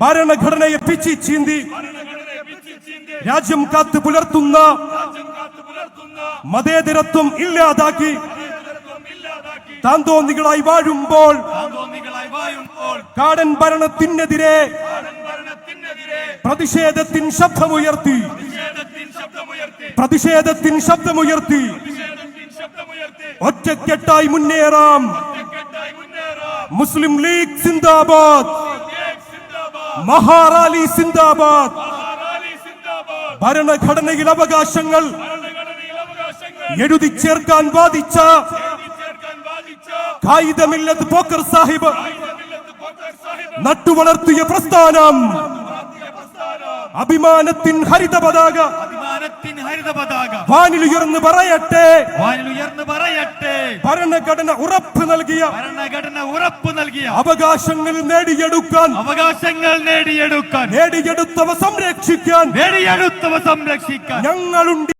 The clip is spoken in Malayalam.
ഭരണഘടനയെ പിച്ചി ചീന്തി രാജ്യം കാത്തു പുലർത്തുന്ന മതേതരത്വം ഇല്ലാതാക്കി. താന്തോന്നികളായി വാഴുമ്പോൾ കാടൻ ഭരണത്തിനെതിരെ പ്രതിഷേധത്തിൻ ശബ്ദമുയർത്തി. പ്രതിഷേധത്തിൻ ശബ്ദമുയർത്തി. ഒറ്റക്കെട്ടായി മുന്നേറാം. മുസ്ലിം ലീഗ് സിന്ദാബാദ്. മഹാറാലി സിന്ദാബാദ്. ഭരണഘടനയിൽ അവകാശങ്ങൾ എഴുതി ചേർക്കാൻ വാദിച്ച എഴുതി ചേർക്കാൻ കായികമില്ലത് പോക്കർ സാഹിബ് നട്ടുവളർത്തിയ പ്രസ്ഥാനം. അഭിമാനത്തിൻ ഹരിത പതാക അഭിമാനത്തിൻ ഹരിത പതാക. വാനിലുയർന്ന് പറയട്ടെ. വാനിൽ ഉയർന്നു പറയട്ടെ. ഭരണഘടന ഉറപ്പ് നൽകിയ ഭരണഘടന ഉറപ്പ് നൽകിയ അവകാശങ്ങൾ നേടിയെടുക്കാൻ അവകാശങ്ങൾ നേടിയെടുക്കാൻ നേടിയെടുത്തവ സംരക്ഷിക്കാൻ നേടിയെടുത്തവ സംരക്ഷിക്കാൻ ഞങ്ങളുണ്ട്.